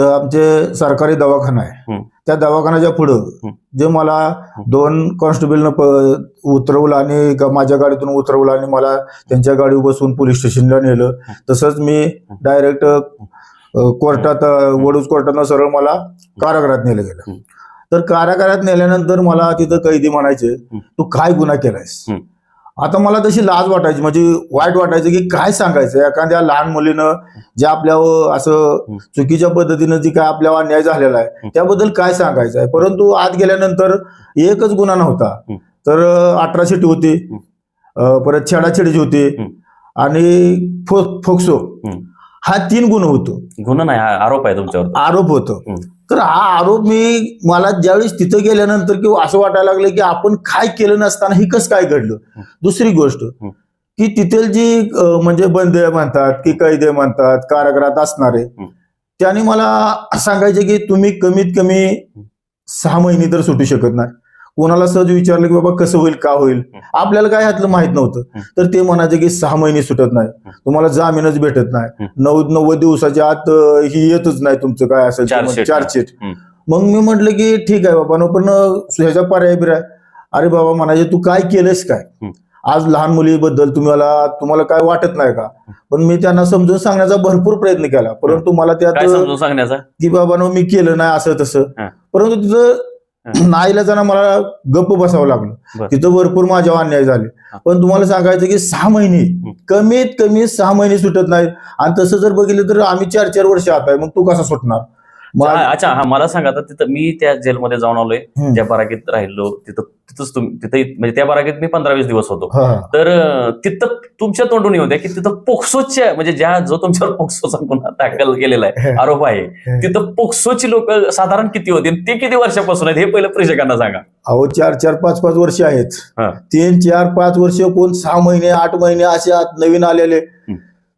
आमचे सरकारी दवाखाना आहे. त्या दवाखान्याच्या पुढं. जे मला दोन कॉन्स्टेबलनं उतरवलं आणि माझ्या गाडीतून उतरवलं आणि मला त्यांच्या गाडीवर बसून पोलीस स्टेशनला नेलं. तसंच मी डायरेक्ट कोर्टात वडूज कोर्टानं सरळ मला कारागृहात नेलं गेलं. तर कारागृहात नेल्यानंतर मला तिथं कैदी म्हणायचे तू काय गुन्हा केलायस. आता मला तशी लाज वाटायची म्हणजे वाईट वाटायचं की काय सांगायचं एखाद्या लहान मुलीनं जे आपल्यावर असं. चुकीच्या पद्धतीनं जी काय आपल्यावर अन्याय झालेला आहे. त्याबद्दल काय सांगायचं आहे परंतु आत गेल्यानंतर एकच गुन्हा नव्हता. तर अठरा शिटी होती परत छेडाछेडीची होती. आणि फोक्सो. हा तीन गुन्हे होतो गुन्हा नाही आरोप आहे तुमच्यावर आरोप होतो. तर हा आरोप मी मला ज्यावेळेस तिथं गेल्यानंतर किंवा असं वाटायला लागलं की आपण काय केलं नसताना ही कसं काय घडलं दुसरी गोष्ट की तिथेल जी म्हणजे बंदे म्हणतात की कैदे म्हणतात कारागृहात असणारे हम्म. त्यांनी मला सांगायचे की तुम्ही कमीत कमी सहा महिने तर सुटू शकत नाही कोणाला सहज विचारलं की बाबा कसं होईल का होईल? आपल्याला काय ह्यातलं माहीत नव्हतं. तर ते म्हणायचे की सहा महिने सुटत नाही. तुम्हाला जामीनच भेटत नाही. नऊ नव्वद दिवसाच्या आत ही येतच नाही तुमचं काय असेल चार्जशीट. मग मी म्हटलं की ठीक आहे बाबा पण ह्याच्या पर्याय बिराय. अरे बाबा म्हणायचे तू काय केलंस काय. आज लहान मुलीबद्दल तुम्हाला तुम्हाला काय वाटत नाही का? पण मी त्यांना समजून सांगण्याचा भरपूर प्रयत्न केला. परंतु मला त्यात सांगण्याचा? की बाबा मी केलं नाही असं तसं. परंतु तिथं नाईला जाणं मला गप्प बसावं लागलं. तिथं भरपूर माझ्यावर अन्याय झाले. पण तुम्हाला सांगायचं की सहा महिने कमीत कमी सहा महिने सुटत नाहीत. आणि तसं जर बघितलं तर आम्ही चार चार वर्ष आत आहे. मग तू कसा सुटणार? अच्छा हा मला सांगा आता तिथं मी त्या जेलमध्ये जाऊन आलोय. ज्या बाराकीत राहिलो तिथं तिथंच तिथे म्हणजे त्या बाराकीत मी पंधरा वीस दिवस होतो. तर तिथं तुमच्या तोंडून येऊ द्या की तिथं पोक्सोच्या म्हणजे ज्या जो तुमच्यावर पोक्सोचा गुन्हा दाखल केलेला आहे आरोप आहे तिथं पोक्सोची लोक साधारण किती होती आणि ते किती वर्षापासून आहेत हे पहिलं प्रेक्षकांना सांगा. अहो चार चार पाच पाच वर्ष आहेत. तीन चार पाच वर्ष कोण सहा महिने आठ महिने असे नवीन आलेले.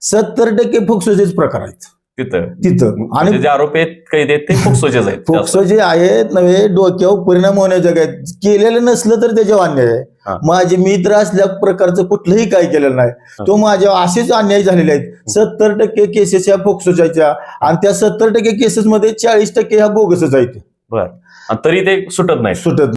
सत्तर टक्के फोक्सोचेच प्रकार आहेत. तिथं. तिथं. आणि आणि जे आरोप आहेत कैद आहेत ते पोक्सोचेच आहेत फोक्सो जे आहेत नव्हे डोक्यावर परिणाम होण्याचे काय केलेलं नसलं तर त्याच्यावर अन्याय. आहे. माझे मित्र असल्या प्रकारचं कुठलंही काय केलेलं नाही. तो माझ्यावर असेच अन्याय झालेले आहेत. सत्तर टक्के केसेस ह्या फोक्सोच्या आणि त्या सत्तर टक्के केसेस मध्ये चाळीस टक्के ह्या बोगसच आहेत. तरी ते सुटत नाही सुटत